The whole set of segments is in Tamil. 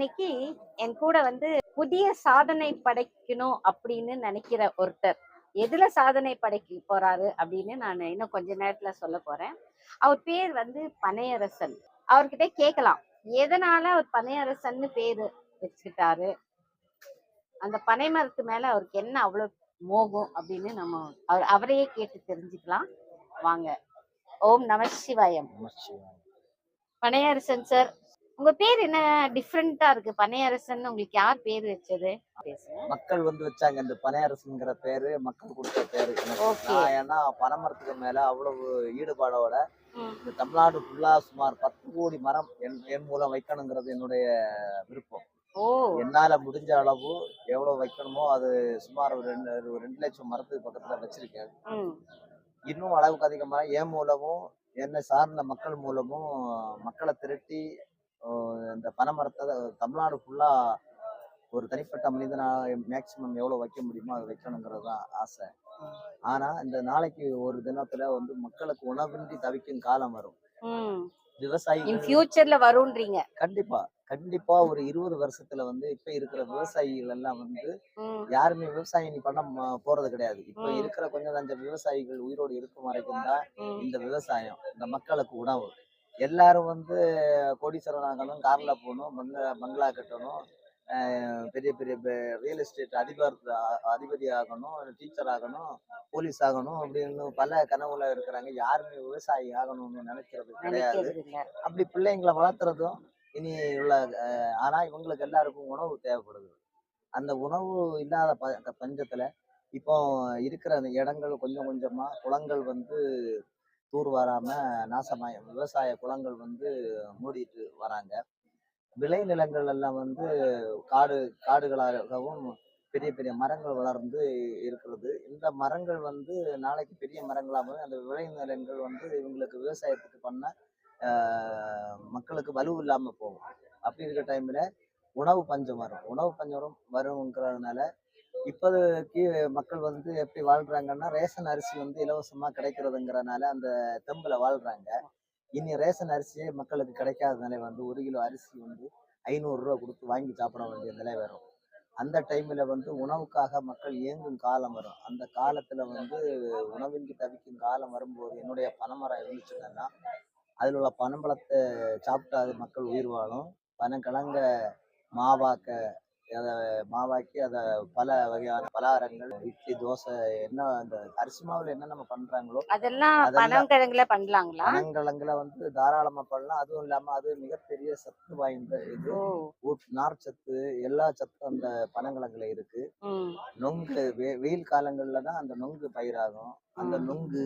இன்னைக்கு என் கூட வந்து புதிய சாதனை படைக்கணும் அப்படின்னு நினைக்கிற ஒருத்தர். எதுல சாதனை படைக்க போறாரு அப்படின்னு நான் இன்னும் கொஞ்ச நேரத்துல சொல்ல போறேன். அவர் பேர் வந்து பனையரசன். அவர்கிட்ட கேட்கலாம். எதனால அவர் பனையரசன்னு பேரு வச்சுக்கிட்டாரு? அந்த பனை மரத்து மேல அவருக்கு என்ன அவ்வளவு மோகம் அப்படின்னு நம்ம அவர் அவரையே கேட்டு தெரிஞ்சுக்கலாம். வாங்க. ஓம் நம சிவாயம். பனையரசன் சார் உங்க பேர் என்ன? டிஃப்ரெண்டா இருக்கு. பனையரசன் உங்களுக்கு யார் பேர் வச்சது? மக்கள் வந்து வச்சாங்க. இந்த பனையரசுங்கிற பேரு மக்கள் கொடுத்த பேரு. ஏன்னா பனைமரத்துக்கு மேல அவ்வளவு ஈடுபாடோட இந்த தமிழ்நாடு ஃபுல்லா சுமார் பத்து கோடி மரம் என் என் மூலம் வைக்கணுங்கிறது என்னுடைய விருப்பம். என்னால முடிஞ்ச அளவு எவ்வளவு வைக்கணுமோ அது சுமார் ஒரு ரெண்டு ஒரு ரெண்டு லட்சம் மரத்துக்கு பக்கத்துல வச்சிருக்கேன். இன்னும் அளவுக்கு அதிகமா என் மூலமும் என்னை சார்ந்த மக்கள் மூலமும் மக்களை திரட்டி இந்த பனைமரத்தை தமிழ்நாடு ஃபுல்லா ஒரு தனிப்பட்ட மனிதனா மேக்சிமம் எவ்வளவு வைக்க முடியுமோ அதை வைக்கணுங்கிறது தான் ஆசை. ஆனா இந்த நாளைக்கு ஒரு தினத்துல வந்து மக்களுக்கு உணவின்றி தவிக்கும் காலம் வரும். விவசாயிகள் ஃபியூச்சர்ல வரும்ன்றீங்க. கண்டிப்பா கண்டிப்பா ஒரு இருபது வருஷத்துல வந்து இப்ப இருக்கிற விவசாயிகள் எல்லாம் வந்து யாருமே விவசாயம் நீ பண்ண போறது கிடையாது. இப்ப. இருக்கிற கொஞ்சம் கொஞ்சம் விவசாயிகள் உயிரோடு இருக்கும் வரைக்கும் தான் இந்த விவசாயம் இந்த மக்களுக்கு உணவு. எல்லாரும் வந்து கோடீஸ்வரன் ஆகணும் கார்ல போகணும் பங்களா பங்களா கட்டணும் பெரிய பெரிய ரியல் எஸ்டேட் அதிபர் அதிபதி ஆகணும் டீச்சர் ஆகணும் போலீஸ் ஆகணும் அப்படின்னு பல கனவுல இருக்கிறாங்க. யாருமே விவசாயி ஆகணும்னு நினைக்கிறது கிடையாது. அப்படி பிள்ளைங்களை வளர்த்துறதும் இனி உள்ள அஹ், ஆனா இவங்களுக்கு எல்லாருக்கும் உணவு தேவைப்படுது. அந்த உணவு இல்லாத ப பஞ்சத்துல இப்போ இருக்கிற அந்த இடங்கள் கொஞ்சம் கொஞ்சமா குளங்கள் வந்து தூர் வராமல் நாசமாய விவசாய குளங்கள் வந்து மூடிட்டு வராங்க. விளைநிலங்கள் எல்லாம் வந்து காடு காடுகளாகவும் பெரிய பெரிய மரங்கள் வளர்ந்து இருக்கிறது. இந்த மரங்கள் வந்து நாளைக்கு பெரிய மரங்களாகவும் அந்த விளைநிலங்கள் வந்து இவங்களுக்கு விவசாயத்துக்கு பண்ண மக்களுக்கு வலு இல்லாமல் போகும். அப்படி இருக்கிற டைமில் உணவு பஞ்சம் வரும். உணவு பஞ்சம் வரும் வருங்கிறதுனால இப்போதைக்கு மக்கள் வந்து எப்படி வாழ்றாங்கன்னா ரேஷன் அரிசி வந்து இலவசமாக கிடைக்கிறதுங்கிறனால அந்த தெம்பில் வாழ்றாங்க. இனி ரேஷன் அரிசியே மக்களுக்கு கிடைக்காத நிலை வந்து ஒரு கிலோ அரிசி வந்து ஐநூறுரூவா கொடுத்து வாங்கி சாப்பிட வேண்டிய நிலை வரும். அந்த டைமில் வந்து உணவுக்காக மக்கள் இயங்கும் காலம் வரும். அந்த காலத்தில் வந்து உணவின்றி தவிக்கும் காலம் வரும்போது என்னுடைய பனைமரம் இருந்துச்சுன்னா அதில் உள்ள பனம்பழத்தை சாப்பிட்டா அது மக்கள் உயிர் வாழும். பனங்கிழங்க மாவாக்க அதை மாவாக்கி அதை பல வகையான பலகாரங்கள் இட்லி தோசை என்ன அந்த அரிசி மாவுல என்ன நம்ம பண்றாங்களோ அதெல்லாம் பனங்கிழங்குல பண்ணலாங்களா? பனங்கிழங்குல வந்து தாராளமா பண்ணலாம். அதுவும் இல்லாம அது மிகப்பெரிய சத்து வாய்ந்த இது. நார் சத்து எல்லா சத்தும் அந்த பனங்கிழங்குல இருக்கு. நொங்கு வெயில் காலங்கள்ல தான் அந்த நொங்கு பயிராகும். அந்த. நொங்கு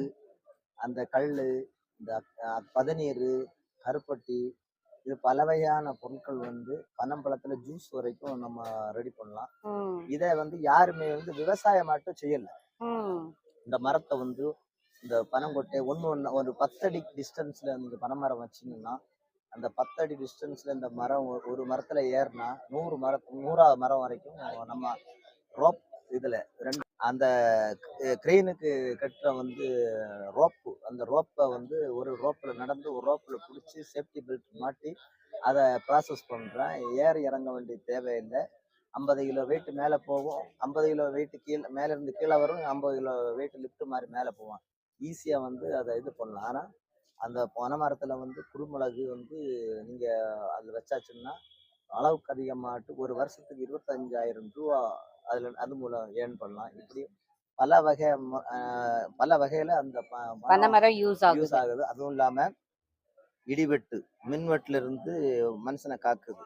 அந்த கல்லு இந்த பதநீர் கருப்பட்டி இது பல வகையான பொருட்கள் வந்து பனம்பழத்துல ஜூஸ் வரைக்கும் நம்ம ரெடி பண்ணலாம். இதை வந்து யாருமே வந்து விவசாயம் மட்டும் செய்யல. இந்த மரத்தை வந்து இந்த பனங்கொட்டை ஒன்று ஒன்று ஒரு பத்தடி டிஸ்டன்ஸ்ல நீங்க பனைமரம் வச்சீங்கன்னா அந்த பத்தடி டிஸ்டன்ஸ்ல இந்த மரம் ஒரு- மரத்துல ஏறினா நூறு மர நூறாவது மரம் வரைக்கும் நம்ம ரோப் இதுல ரெண்டு அந்த கிரெயினுக்கு கட்டுற வந்து ரோப்பு அந்த ரோப்பை வந்து ஒரு ரோப்பில் நடந்து ஒரு ரோப்பில் பிடிச்சி சேஃப்டி பெல்ட் மாட்டி அதை ப்ராசஸ் பண்ணுறேன் ஏறி இறங்க வேண்டிய தேவையில்லை. ஐம்பது கிலோ வெயிட் மேலே போகும். ஐம்பது கிலோ வெயிட் கீழே மேலே இருந்து கீழே வரும். ஐம்பது கிலோ வெயிட் லிஃப்ட் மாதிரி மேலே போவான் ஈஸியாக வந்து அதை இது பண்ணலாம். ஆனால் அந்த பனை மரத்தில் வந்து குருமிளகு வந்து நீங்கள் அதில் வச்சாச்சுன்னா அளவுக்கு அதிகமாகட்டு ஒரு வருஷத்துக்கு இருபத்தஞ்சாயிரம் ரூபா அதில் அது மூலம் ஏர்ன் பண்ணலாம். இப்படி பல வகை பல வகையில் அந்த பனைமரம் யூஸ் யூஸ் ஆகுது. அதுவும் இல்லாம இடிவெட்டு மின்வெட்டுல இருந்து மனுஷனை காக்குது.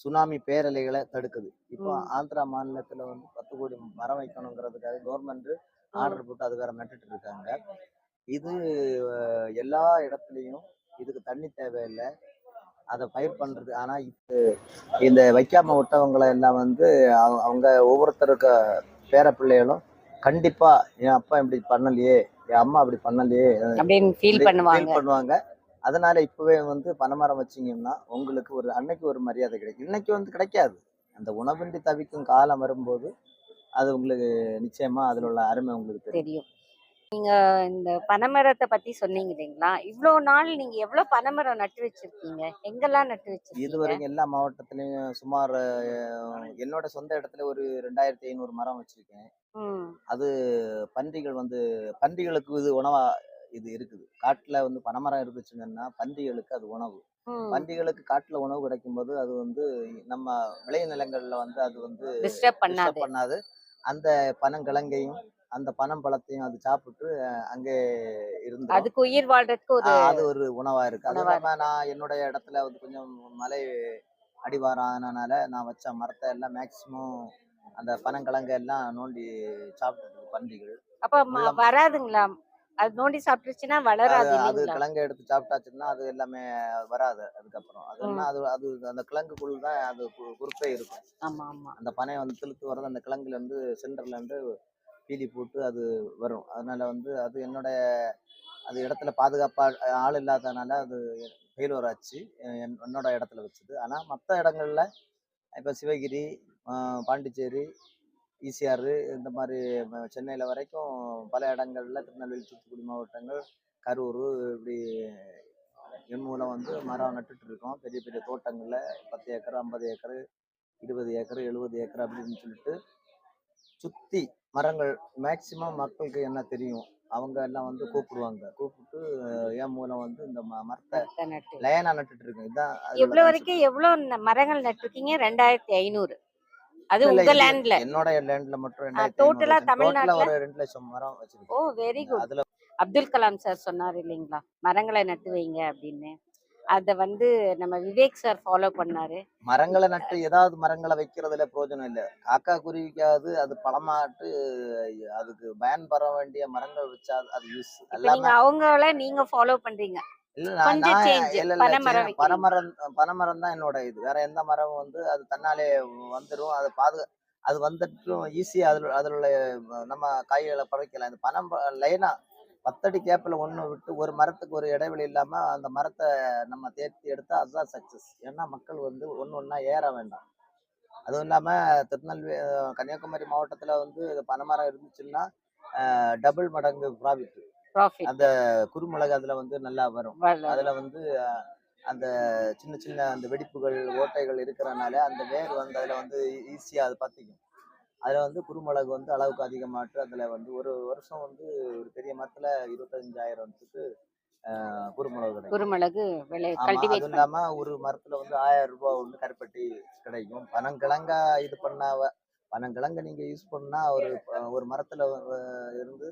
சுனாமி பேரலைகளை தடுக்குது. இப்போ. ஆந்திரா மாநிலத்துல வந்து பத்து கோடி மரம் வைக்கணுங்கிறதுக்காக கவர்மெண்ட் ஆர்டர் போட்டு அது வேற நட்டுட்டு இருக்காங்க. இது எல்லா இடத்துலயும் இதுக்கு தண்ணி தேவையில்லை. அதை பயிர் பண்றது. ஆனா இப்போ இந்த வைக்காம விட்டவங்களை எல்லாம் வந்து அவங்க- ஒவ்வொருத்தருக்கு பேர பிள்ளைகளும் கண்டிப்பா என் அப்பா இப்படி பண்ணலையே என் அம்மா அப்படி பண்ணலையே அப்படின்னு ஃபீல் feel பண்ணுவாங்க. பண்ணுவாங்க. அதனால இப்பவே வந்து பனைமரம் வச்சீங்கன்னா உங்களுக்கு ஒரு அன்னைக்கு ஒரு மரியாதை கிடைக்கும். இன்னைக்கு வந்து கிடைக்காது. அந்த உணவின்றி தவிக்கும் காலம் வரும்போது அது உங்களுக்கு நிச்சயமா அதுல உள்ள அருமை உங்களுக்கு தெரியும். தெரியும் இந்த பனைமரத்தை பத்தி சொன்னீங்க இல்லைங்களா? இவ்வளோ நாள் நீங்க எவ்வளவு பனைமரம் நட்டு வச்சிருக்கீங்க? எங்கெல்லாம் நட்டு வச்சிருக்கீங்க? இதுவரைக்கும் எல்லா மாவட்டத்திலையும் சுமார் என்னோட சொந்த இடத்துல ஒரு ரெண்டாயிரத்தி ஐநூறு மரம் வச்சிருக்கேன். அது பன்றிகள் வந்து பன்றிகளுக்கு இது உணவா இது இருக்குது. காட்டுல வந்து பனைமரம் இருந்துச்சுங்கன்னா பன்றிகளுக்கு அது உணவு. பன்றிகளுக்கு காட்டுல உணவு கிடைக்கும் போது அது வந்து நம்ம விளை நிலங்கள்ல வந்து அது வந்து பண்ணாது. அந்த பனங்கிழங்கையும் அந்த பனம் பழத்தையும் அது சாப்பிட்டு அங்கே இருந்து அதுக்கு உயிர் வாழ்றதுக்கு ஒரு அது ஒரு உணவா இருக்கு. அது இல்லாம நான் என்னுடைய இடத்துல வந்து கொஞ்சம் மலை அடிவாரம் ஆனனால நான் வச்ச மரத்தை எல்லாம் மேக்சிமம் அந்த பனங்கிழங்கு எல்லாம் நோண்டி சாப்பிட்டு பன்றிகள். அப்ப. வராதுங்களா? அது நோண்டி சாப்பிட்டுச்சுன்னா வளராது அது கிழங்கு எடுத்து சாப்பிட்டாச்சுன்னா அது எல்லாமே வராது அதுக்கப்புறம். அது என்ன ம். அது அது அந்த கிழங்குக்குள்ள தான் அது கு- குறுக்கே இருக்கும். ஆமா ஆமா. அந்த பனை வந்து திழுத்து வர்றது அந்த கிழங்குல இருந்து சென்டர்ல இருந்து பீலி போட்டு அது வரும். அதனால வந்து அது என்னோட அது இடத்துல பாதுகாப்பா ஆள் இல்லாதனால அது ஃபெயிலுவர் ஆச்சு என்- என்னோட இடத்துல வச்சது. ஆனால் மற்ற இடங்களில் இப்போ சிவகிரி பாண்டிச்சேரி ஈசிஆர் இந்த மாதிரி சென்னையில் வரைக்கும் பல இடங்களில் திருநெல்வேலி தூத்துக்குடி மாவட்டங்கள் கரூர் இப்படி என் மூலம் வந்து மரம் நட்டுட்டு இருக்கோம். பெரிய பெரிய தோட்டங்களில் பத்து ஏக்கர் ஐம்பது ஏக்கர் இருபது ஏக்கர் எழுபது ஏக்கர் அப்படின்னு சொல்லிட்டு சுற்றி மரங்கள் மேக்சிமம் மக்களுக்கு என்ன தெரியும்? அவங்க எல்லாம் வந்து கூப்பிடுவாங்க. கூப்பிட்டு என் மூலம் வந்து இந்த ம- மரத்தை லைனா நட்டுட்டு இருக்கேன் எவ்வளவு concept. வரைக்கும் எவ்வளவு மரங்கள் நட்டிருக்கீங்க? ரெண்டாயிரத்தி ஐநூறு. அது உங்க லேண்ட்ல என்னோட லேண்ட்ல மட்டும் டோட்டலா தமிழ்நாட்டுல? ஒரு ரெண்டு லட்சம் மரம் ஓ வச்சிருக்கேன் வெரி குட் அதுல அப்துல் கலாம் சார் சொன்னார் இல்லைங்களா? மரங்களை நட்டு வைங்க அப்படின்னு. அத வந்து நம்ம விவேக் சார் ஃபாலோ பண்ணாரு. மரங்களை நட்டு ஏதாவது மரங்களை வைக்கிறதுல பிரயோஜனம் இல்லை. காக்கா குருவிக்காவது அது பழமாட்டு அதுக்கு பயன் பெற வேண்டிய மரங்கள் வச்சா அது யூஸ் நீங்க அவங்கள நீங்க ஃபாலோ பண்றீங்க. பனைமரம். பனைமரம் தான் என்னோட இது. வேற எந்த மரம் வந்து அது தன்னாலே வந்துடும் அது பாது அது வந்துட்டும் ஈஸியா அதுல அதுல நம்ம காய்களை பறிக்கலாம். இந்த பனம் லைனா பத்தடி கேப்பில் ஒன்று விட்டு ஒரு மரத்துக்கு ஒரு இடைவெளி இல்லாம அந்த மரத்தை நம்ம தேர்த்தி எடுத்தா அதுதான் சக்சஸ் ஏன்னா மக்கள் வந்து ஒன்று ஒன்றா ஏற வேண்டாம். அதுவும் இல்லாம திருநெல்வேலி கன்னியாகுமரி மாவட்டத்துல வந்து பனைமரம் இருந்துச்சுன்னா டபுள் மடங்கு ப்ராஃபிட் அந்த குறுமிளகு அதுல வந்து நல்லா வரும். அதுல வந்து அந்த சின்ன சின்ன அந்த வெடிப்புகள் ஓட்டைகள் இருக்கிறனால அந்த வேர் வந்து அதுல வந்து ஈஸியா அது பத்திக்கும். அதுல வந்து குருமிளகு வந்து அளவுக்கு அதிகமாட்டு அதுல வந்து ஒரு வருஷம் வந்து ஒரு பெரிய மரத்துல இருபத்தஞ்சாயிரத்துக்கு குருமிளகு கிடைக்கும். குருமிளகு கல்டிவேட் அதுவும் இல்லாம ஒரு மரத்துல வந்து ஆயிரம் ரூபாய் வந்து கருப்பட்டி கிடைக்கும். பனங்கிழங்கா இது பண்ணாவ பனங்கிழங்க நீங்க யூஸ் பண்ணா ஒரு ஒரு மரத்துல இருந்து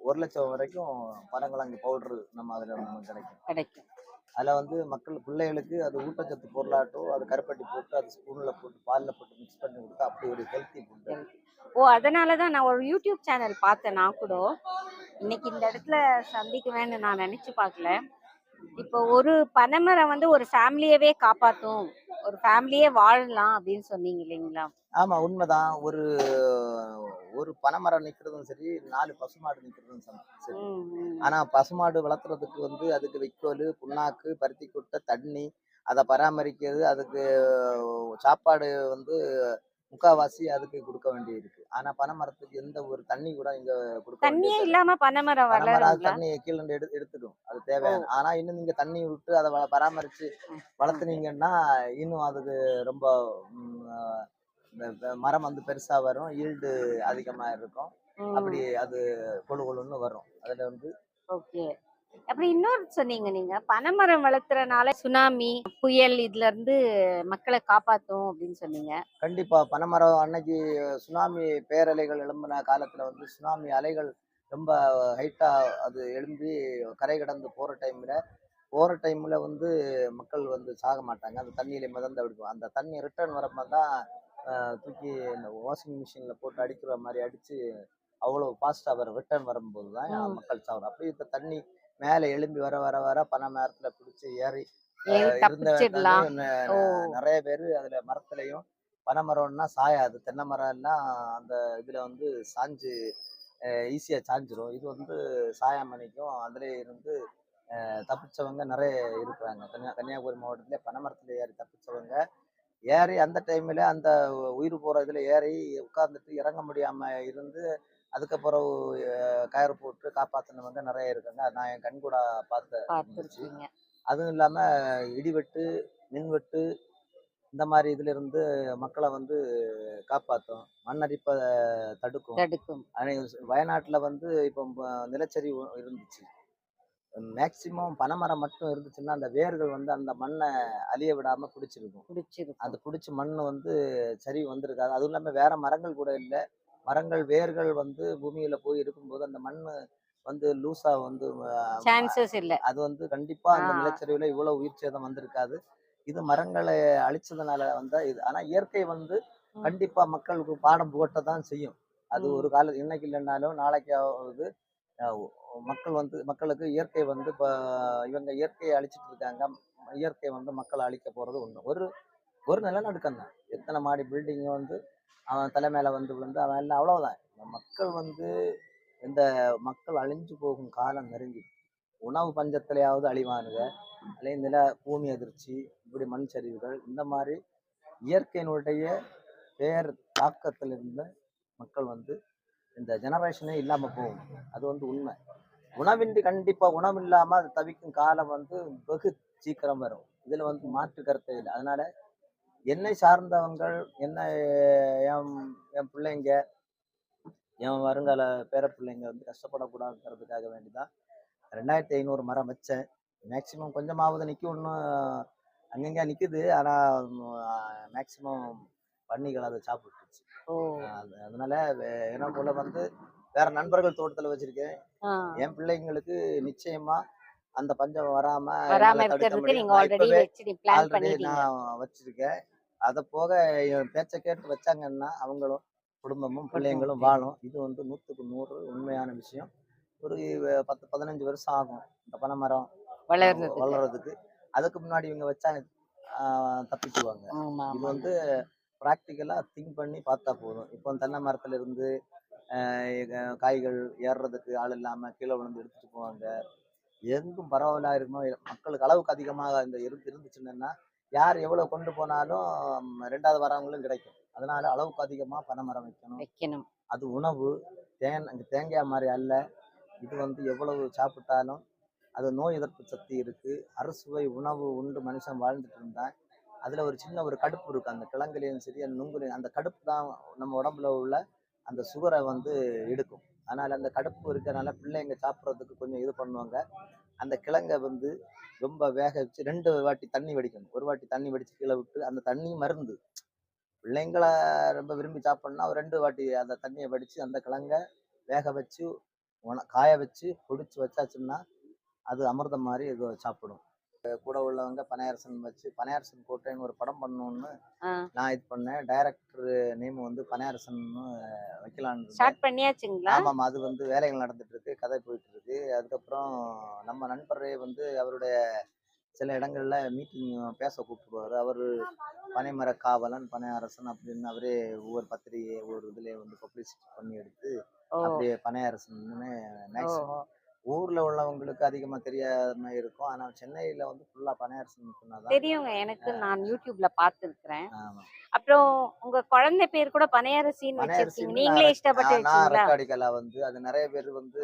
ஒரு லட்சம் வரைக்கும் பனங்கிழங்கு பவுடர் நம்ம அதுல நமக்கு கிடைக்கும். கிடைக்கும். அதுல வந்து மக்கள் பிள்ளைகளுக்கு அது ஊட்டச்சத்து பொருளாட்டும் அது கருப்பட்டி போட்டு அது ஸ்பூன்ல போட்டு பால்ல போட்டு மிக்ஸ் பண்ணி கொடுத்தா அப்படி ஒரு ஹெல்த்தி ஃபுட் ஓ அதனால தான் நான் ஒரு யூடியூப் சேனல் பார்த்தேன் நான் கூட. இன்னைக்கு இந்த இடத்துல சந்திக்குவேன்னு நான் நினைச்சு பார்க்கல. இப்போ ஒரு பனைமரம் வந்து ஒரு ஃபேமிலியவே காப்பாத்தும் ஒரு ஃபேமிலியே வாழலாம் அப்படின்னு சொன்னீங்க இல்லைங்களா? ஆமா உண்மைதான். ஒரு ஒரு பனைமரம் நிக்கிறதும் சரி நாலு பசுமாடு நிக்கிறதும் சம- சரி. ம், ம். ஆனா பசுமாடு வளர்த்துறதுக்கு வந்து அதுக்கு வைக்கோல் புண்ணாக்கு பருத்தி கொட்டை தண்ணி அதை பராமரிக்கிறது அதுக்கு சாப்பாடு வந்து முக்காவாசி அதுக்கு கொடுக்க வேண்டியது இருக்கு ஆனா பனைமரத்துக்கு எந்த ஒரு தண்ணி கூட இங்க கொடுக்க தண்ணியே இல்லாம பனைமரம் வளருங்களா? தண்ணி கீழே இருந்து எடு எடுத்துடும். அது தேவையான ஆனா இன்னும் நீங்க தண்ணி விட்டு அதை பராமரிச்சு வளர்த்துனீங்கன்னா இன்னும் அதுக்கு ரொம்ப மரம் வந்து பெருசா வரும் ஈல்டு அதிகமா இருக்கும். அப்படி அது கொழு கொழுன்னு வரும். அதுல வந்து ஓகே. அப்புறம் இன்னொரு சொன்னீங்க நீங்க பனைமரம் வளர்த்துறனால சுனாமி புயல் இதுல இருந்து மக்களை காப்பாத்தும் அப்படின்னு சொன்னீங்க. கண்டிப்பா. பனைமரம் அன்னைக்கு சுனாமி பேரலைகள் எழும்பின காலத்துல வந்து சுனாமி அலைகள் ரொம்ப ஹைட்டா அது எழும்பி கரை கடந்து போற டைம்ல போற டைம்ல வந்து மக்கள் வந்து சாக மாட்டாங்க. அந்த தண்ணியில மிதந்து அப்படி அந்த தண்ணி ரிட்டர்ன் வரப்ப தான் தூக்கி இந்த வாஷிங் மிஷின்ல போட்டு அடிக்கிற மாதிரி அடிச்சு அவ்வளவு ஃபாஸ்டா வரும் ரிட்டர்ன் வரும்போது தான். மக்கள் சாகுறோம் அப்படி இந்த தண்ணி மேலே எழும்பி வர வர வர பனை மரத்துல பிடிச்சி ஏறி இருந்த நிறைய பேர் அதுல மரத்துலயும் பனை மரம்னா சாயாது. தென்னை மரம் எல்லாம் அந்த இதுல வந்து சாஞ்சு ஈஸியா சாஞ்சிரும். இது வந்து சாயாமணிக்கும் அதுல இருந்து தப்பிச்சவங்க நிறைய இருக்கிறாங்க. கன்னியா கன்னியாகுமரி மாவட்டத்துல பனை மரத்துல ஏறி தப்பிச்சவங்க ஏறி அந்த டைம்ல அந்த உயிர் போற இதுல ஏறி உட்கார்ந்துட்டு இறங்க முடியாம இருந்து அதுக்கப்புறம் கயிறு போட்டு காப்பாத்தினவங்க நிறைய இருக்காங்க. நான் என் கண் கூட பார்த்த அதுவும் இல்லாம இடிவெட்டு மின்வெட்டு இந்த மாதிரி இதுல இருந்து மக்களை வந்து காப்பாற்றும் மண்ணரிப்பை தடுக்கும். தடுக்கும். வயநாட்டுல வந்து இப்போ நிலச்சரிவு இருந்துச்சு. மேக்சிமம் பனைமரம் மட்டும் இருந்துச்சுன்னா அந்த வேர்கள் வந்து அந்த மண்ணை அழிய விடாம பிடிச்சிருக்கும். பிடிச்சிருக்கும். அது பிடிச்சி மண் வந்து சரிவு வந்திருக்காது. அதுவும் இல்லாம வேற மரங்கள் கூட இல்லை. மரங்கள் வேர்கள் வந்து பூமியில போய் இருக்கும்போது அந்த மண் வந்து லூசா வந்து சான்சஸ் இல்ல. அது வந்து கண்டிப்பா அந்த. நிலச்சரிவுல இவ்வளவு உயிர் சேதம் வந்திருக்காது. இது மரங்களை அழிச்சதுனால வந்த இது. ஆனா இயற்கை வந்து. கண்டிப்பா மக்களுக்கு பாடம் புகட்ட தான் செய்யும். அது. ஒரு கால இன்னைக்கு இல்லைன்னாலும் நாளைக்காவது அஹ், மக்கள் வந்து மக்களுக்கு இயற்கை வந்து இப்போ இவங்க இயற்கையை அழிச்சிட்டு இருக்காங்க. இயற்கை வந்து மக்களை அழிக்க போகிறது ஒன்று ஒரு ஒரு நிலநடுக்கம் தான் எத்தனை மாடி பில்டிங் வந்து அவன் தலை மேலே வந்து விழுந்து அவன் எல்லாம் அவ்வளோதான் மக்கள் வந்து இந்த மக்கள் அழிஞ்சு போகும் காலம் நெருங்கி. உணவு பஞ்சத்திலேயாவது அழிவானுங்க. அல்லது நில பூமி அதிர்ச்சி இப்படி மண் சரிவுகள் இந்த மாதிரி இயற்கையினுடைய பேர் தாக்கத்திலிருந்து மக்கள் வந்து இந்த ஜெனரேஷனே இல்லாமல் போகும். அது வந்து உண்மை. உணவின்றி கண்டிப்பா உணவு இல்லாம அது தவிக்கும் காலம் வந்து வெகு சீக்கிரம் வரும். இதுல வந்து மாற்று கருத்தே இல்லை. அதனால என்னை சார்ந்தவங்கள் என்ன என் என் பிள்ளைங்க என் வருங்கால பேர பிள்ளைங்க வந்து கஷ்டப்படக்கூடாதுங்கிறதுக்காக வேண்டிதான். ரெண்டாயிரத்தி ஐநூறு மரம் வச்சேன். மேக்சிமம் கொஞ்சமாவது நிற்கும் இன்னும் அங்கங்க நிக்குது. ஆனா மேக்சிமம் பன்னிகள் அதை சாப்பிட்டுருச்சு. அதனால போல வந்து வேற நண்பர்கள் தோட்டத்துல வச்சிருக்கேன். என் பிள்ளைங்களுக்கு நிச்சயமா அந்த பஞ்சம் வராம வராம இருக்கிறதுக்கு. நீங்க ஆல்ரெடி இப்பவே வச்சு பிளான் ஆல்ரெடி பண்ணிட்டீங்க. நான் வச்சிருக்கேன். அதை போக பேச்சை கேட்டு வச்சாங்கன்னா அவங்களும் குடும்பமும் பிள்ளைங்களும் வாழும். இது வந்து நூற்றுக்கு நூறு உண்மையான விஷயம். ஒரு பத்து பதினஞ்சு வருஷம் ஆகும் இந்த பனைமரம் வளர்றதுக்கு. வளர்றதுக்கு. அதுக்கு முன்னாடி இவங்க வச்சா தப்பிக்குவாங்க இது வந்து ப்ராக்டிக்கலாக திங்க் பண்ணி பார்த்தா போதும். இப்போ தென்னை மரத்துல இருந்து காய்கள் ஏறுறதுக்கு ஆள் இல்லாம கீழே விழுந்து எடுத்துட்டு போவாங்க. எங்கும் பரவலா இருக்குமோ மக்களுக்கு அளவுக்கு அதிகமாக இந்த இருந்து இருந்துச்சுன்னா யார் எவ்வளவு கொண்டு போனாலும் ரெண்டாவது வரவங்களும் கிடைக்கும். அதனால அளவுக்கு அதிகமா பனைமரம் வைக்கணும். வைக்கணும். அது உணவு. தேன் அங்க தேங்காய் மாதிரி அல்ல. இது வந்து எவ்வளவு சாப்பிட்டாலும் அது நோய் எதிர்ப்பு சக்தி இருக்கு. அறுசுவை உணவு உண்டு மனுஷன் வாழ்ந்துட்டு இருந்தான். அதுல ஒரு சின்ன ஒரு கடுப்பு இருக்கு. அந்த கிழங்குலையும் சரி அந்த நுங்குலையும் அந்த கடுப்பு தான் நம்ம உடம்புல உள்ள அந்த சுகரை வந்து எடுக்கும். அதனால் அந்த கடுப்பு இருக்கிறனால பிள்ளைங்க சாப்பிட்றதுக்கு கொஞ்சம் இது பண்ணுவாங்க. அந்த கிழங்கை வந்து ரொம்ப வேக வச்சு ரெண்டு வாட்டி தண்ணி வடிக்கணும். ஒரு வாட்டி தண்ணி வடித்து கீழே விட்டு அந்த தண்ணி மருந்து. பிள்ளைங்களை ரொம்ப விரும்பி சாப்பிடணும்னா ஒரு ரெண்டு வாட்டி அந்த தண்ணியை வடித்து அந்த கிழங்கை வேக வச்சு உண காய வச்சு பிடிச்சி வச்சாச்சுன்னா அது அமிர்தம் மாதிரி இது சாப்பிடும். கூட உள்ளவங்க பனையரசன் வச்சு பனையரசன் கோட்டைன்னு ஒரு படம் பண்ணணும்னு. நான் இது பண்ணேன். டைரக்டர் நேம் வந்து பனையரசன் வைக்கலான்னு. ஸ்டார்ட் பண்ணியாச்சுங்களா? ஆமாம் அது வந்து வேலைகள் நடந்துட்டு இருக்கு கதை போயிட்டு இருக்கு அதுக்கப்புறம் நம்ம நண்பரே வந்து அவருடைய சில இடங்கள்ல மீட்டிங் பேச கூப்பிடுவாரு. அவரு பனைமர காவலன் பனை அரசன் அப்படின்னு அவரே ஒவ்வொரு பத்திரிகை ஒவ்வொரு இதுலயே வந்து பப்ளிசிட்டி பண்ணி எடுத்து அப்படியே பனை அரசன்னு மேக்சிமம் ஊர்ல உள்ளவங்களுக்கு அதிகமா தெரியாம இருக்கும். ஆனா சென்னையில வந்து ஃபுல்லா பனை அரசன் சொன்னாதான் தெரியுங்க. எனக்கு நான் யூடியூப்ல பார்த்திருக்கிறேன். அப்புறம் உங்க குழந்தை பேர் கூட பனையரசின்னு பனையரசின்னு வச்சிருக்கீங்க நீங்களே இஷ்டப்பட்டு நான் ரெக்கார்டிக்கலா வந்து அது நிறைய பேர் வந்து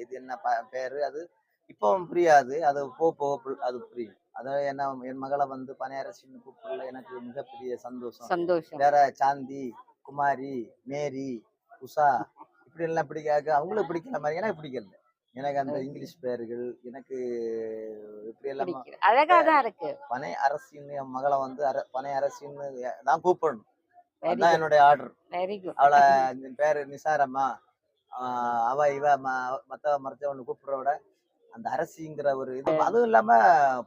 இது என்ன ப- பேரு? அது இப்பவும் புரியாது. அது போக போக அது புரியும். அதாவது என்ன என் மகளை வந்து பனையரசின்னு கூப்பிடல எனக்கு மிகப்பெரிய சந்தோஷம். சந்தோஷம். வேற சாந்தி குமாரி மேரி உஷா இப்படி எல்லாம் பிடிக்காது. அவங்களுக்கு பிடிக்கிற மாதிரி எனக்கு பிடிக்கல. எனக்கு அந்த இங்கிலீஷ் பேர்கள் எனக்கு இப்படி எல்லாம் அழகா தான் இருக்கு. பனை அரசின்னு என் மகளை வந்து அர பனை அரசின்னு தான் கூப்பிடணும். அதுதான் என்னுடைய ஆர்டர் வெரி குட் அவளை பேரு நிசாரம்மா. அவ இவ மத்த மறைச்சவனு கூப்பிடுற விட அந்த அரசிங்கிற ஒரு இது. அதுவும் இல்லாம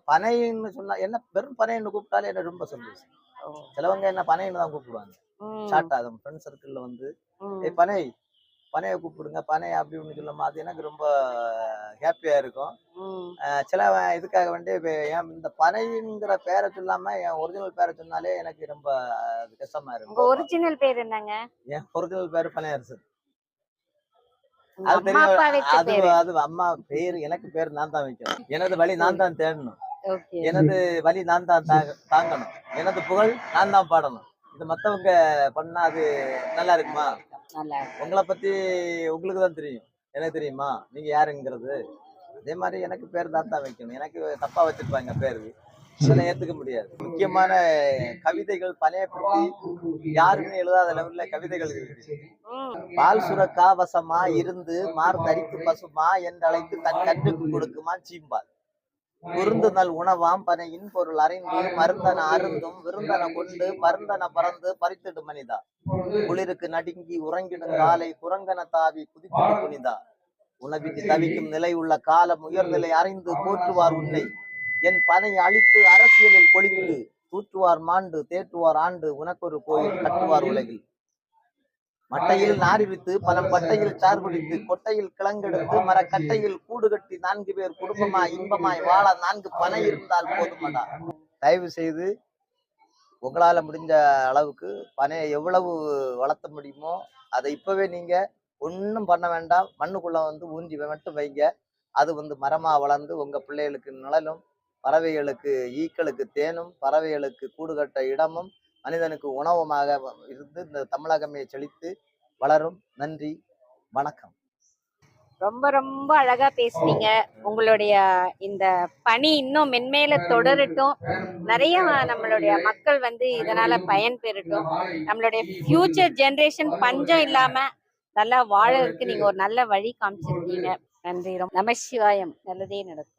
பனைன்னு சொன்னா என்ன வெறும் பனைன்னு கூப்பிட்டாலே எனக்கு ரொம்ப சந்தோஷம். சிலவங்க என்ன பனைன்னு தான் கூப்பிடுவாங்க. ஷார்ட்டா அது ஃப்ரெண்ட் சர்க்கிள்ல வந்து ஏய் பனை பனையை கூப்பிடுங்க பனை அப்படி இப்படின்னு சொல்லும்போது அது எனக்கு ரொம்ப ஹாப்பியா இருக்கும். சில இதுக்காக ஏன் இந்த பனைங்கிற பேரை சொல்லாம என் ஒரிஜினல் பேரை சொன்னாலே எனக்கு ரொம்ப அது கஷ்டமா உங்க இருக்கும் ஒரிஜினல் பேர் என்னங்க? என் ஒரிஜினல் பேரு பனையரசு உங்க அது அது அது அம்மா பேரு எனக்கு பேர் நான் தான் வைக்கணும். எனது வழி நான் தான் தேடணும். எனது வழி நான் தான் தாங்க- தாங்கணும். எனது புகழ் நான் தான் பாடணும். இது மத்தவங்க பண்ணா அது நல்லா இருக்குமா? நல்லா உங்களை பத்தி உங்களுக்கு தான் தெரியும். எனக்கு தெரியுமா? நீங்க யாருங்கிறது? அதே மாதிரி எனக்கு பேர் தான் தான் வைக்கணும். எனக்கு தப்பா வச்சிருப்பாங்க பேரு. அதெல்லாம் ஏத்துக்க முடியாது. முக்கியமான கவிதைகள் பழைய பற்றி யாருமே எழுதாத லெவல்ல கவிதைகள் இருக்கு பால் சுரக்கா வசமா இருந்து மார் தரித்து பசுமா என்றழைத்து தன் கற்றுக்கு கொடுக்குமா சீம்பால். விருந்துதல் உணவாம் பனையின் பொருள் அறிந்து மருந்தன அருந்தும் விருந்தன கொண்டு பருந்தன பறந்து பறித்திடு மனிதா. குளிருக்கு நடுங்கி உறங்கிடும் காலை குரங்கன தாவி குதித்திடு புனிதா. உணவிக்கு தவிக்கும் நிலை உள்ள காலம் உயர்நிலை அறிந்து போற்றுவார் உன்னை. என் பனை அழித்து அரசியலில் கொளித்து தூற்றுவார் மாண்டு தேற்றுவார் ஆண்டு உனக்கொரு கோயில் கட்டுவார் உலகில். மட்டையில் நாரிவித்து பலம் பட்டையில் சார்பிடித்து கொட்டையில் கிழங்கெடுத்து மரக்கட்டையில் கூடு கட்டி நான்கு பேர் குடும்பமாய் இன்பமாய் வாழ நான்கு பனை இருந்தால் போதுமடா. தயவு செய்து உங்களால முடிஞ்ச அளவுக்கு பனையை எவ்வளவு வளர்த்த முடியுமோ அதை இப்பவே நீங்க ஒன்றும் பண்ண வேண்டாம். மண்ணுக்குள்ள வந்து ஊஞ்சி மட்டும் வைங்க. அது வந்து மரமா வளர்ந்து உங்க பிள்ளைகளுக்கு நிழலும் பறவைகளுக்கு ஈக்களுக்கு தேனும் பறவைகளுக்கு கூடு கட்ட இடமும் மனிதனுக்கு உணவமாக இருந்து இந்த தமிழகமே செழித்து வளரும். நன்றி. வணக்கம். ரொம்ப ரொம்ப அழகா பேசுனீங்க. உங்களுடைய இந்த பணி இன்னும் மென்மேல தொடரட்டும். நிறைய நம்மளுடைய மக்கள் வந்து இதனால பயன் பெறட்டும் நம்மளுடைய ஃபியூச்சர் ஜென்ரேஷன் பஞ்சம் இல்லாம நல்லா வாழறதுக்கு நீங்க ஒரு நல்ல வழி காமிச்சிருக்கீங்க. நன்றி. ரொம்ப நம சிவாயம். நல்லதே நடக்கும்.